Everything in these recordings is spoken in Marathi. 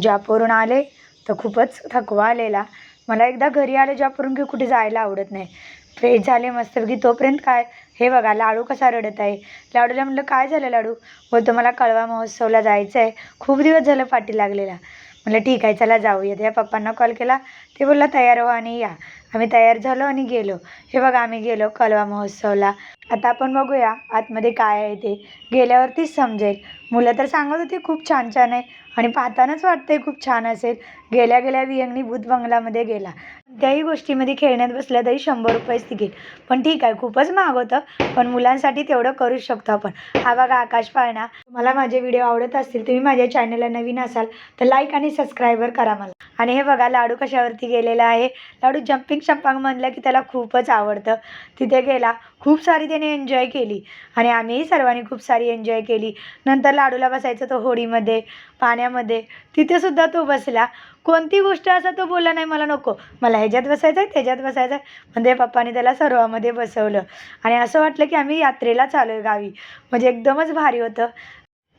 जॉबवरून आले तर खूपच थकवा आलेला. मला एकदा घरी आले जॉबवरून की कुठे जायला आवडत नाही. फ्रेश झाले मस्तपैकी तोपर्यंत काय? हे बघा लाडू कसा रडत आहे. लाडूला म्हटलं काय झालं लाडू? हो, बोलतो मला कळवा महोत्सवला जायचं आहे खूप दिवस झालं पाठी लागलेला. म्हटलं ठीक आहे चला जाऊया त्या पप्पांना कॉल केला. ते बोलला तयार व्हा आणि या. आम्ही तयार झालो आणि गेलो. हे बघा आम्ही गेलो कळवा महोत्सवला. आता आपण बघूया आतमध्ये काय आहे ते. गेल्यावरतीच समजेल. मुलं तर सांगत होती खूप छान छान आहे आणि पाहतानाच वाटतंय खूप छान असेल. गेल्या गेल्या वियंगनी भूत बंगलामध्ये गेला. त्याही गोष्टीमध्ये खेळण्यात बसल्या तरी शंभर रुपयेच तिकीट. पण ठीक आहे खूपच महाग होतं. पण मुलांसाठी तेवढं करू शकतो आपण. हा बघा आकाश पाळणा. तुम्हाला माझे व्हिडिओ आवडत असतील तुम्ही माझ्या चॅनलला नवीन असाल तर लाईक आणि सबस्क्रायबर करा मला. आणि हे बघा लाडू कशावरती गेलेला आहे? लाडू जम्पिंग शंपांग म्हणलं की त्याला खूपच आवडतं. तिथे गेला. खूप सारी त्याने एन्जॉय केली. आणि आम्हीही सर्वांनी खूप सारी एन्जॉय केली. नंतर लाडूला बसायचं तो होडीमध्ये पाण्यामध्ये. तिथे सुद्धा तो बसला. कोणती गोष्ट असं तो बोलला नाही मला नको. मला ह्याच्यात बसायचं आहे त्याच्यात बसायचं आहे म्हणजे पप्पाने त्याला सर्वामध्ये बसवलं. आणि असं वाटलं की आम्ही यात्रेला चालू आहे गावी. म्हणजे एकदमच भारी होतं.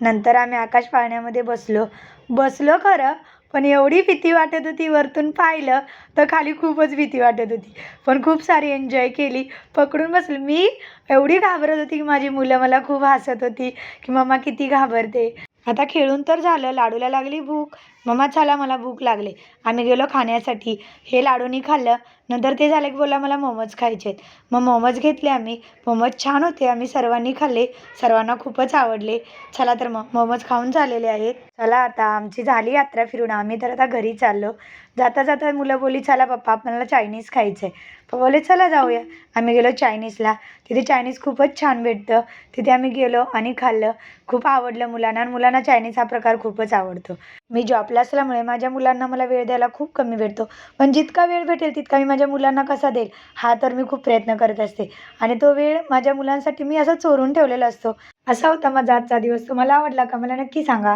नंतर आम्ही आकाश पाळण्यामध्ये बसलो. बसलो खरं पण एवढी भीती वाटत होती वरतून पाहिलं तर खाली खूपच भीती वाटत होती. पण खूप सारी एन्जॉय केली. पकडून बसलो. मी एवढी घाबरत होती की माझी मुलं मला खूप हसत होती की मम्मा किती घाबरते. आता खेळून तर झालं. लाडूला लागली भूक. मम्मा चला मला भूक लागले. आम्ही गेलो खाण्यासाठी. हे लाडूनी खाल्लं. नंतर ते झालं की बोला मला मोमोज खायचे आहेत मग मोमोज घेतले आम्ही. मोमोज छान होते. आम्ही सर्वांनी खाल्ले. सर्वांना खूपच आवडले. चला तर मग मोमोज खाऊन झालेले आहेत. चला आता आमची झाली यात्रा फिरून. आम्ही तर आता घरी चाललो. जाता जाता मुलं बोली चला पप्पा आपल्याला चायनीज खायचं आहे पप्पा बोले चला जाऊया. आम्ही गेलो चायनीजला. तिथे चायनीज खूपच छान भेटतं. तिथे आम्ही गेलो आणि खाल्लं. खूप आवडलं मुलांना. आणि मुलांना चायनीज हा प्रकार खूपच आवडतो. मी जॉबला असल्यामुळे माझ्या मुलांना मला वेळ द्यायला खूप कमी भेटतो. पण जितका वेळ भेटेल तितका मी माझ्या मुलांना कसा देईल हा तर मी खूप प्रयत्न करत असते. आणि तो वेळ माझ्या मुलांसाठी मी असा चोरून ठेवलेला असतो. असा होता माझा आजचा दिवस. तुम्हाला आवडला का? मला नक्की सांगा.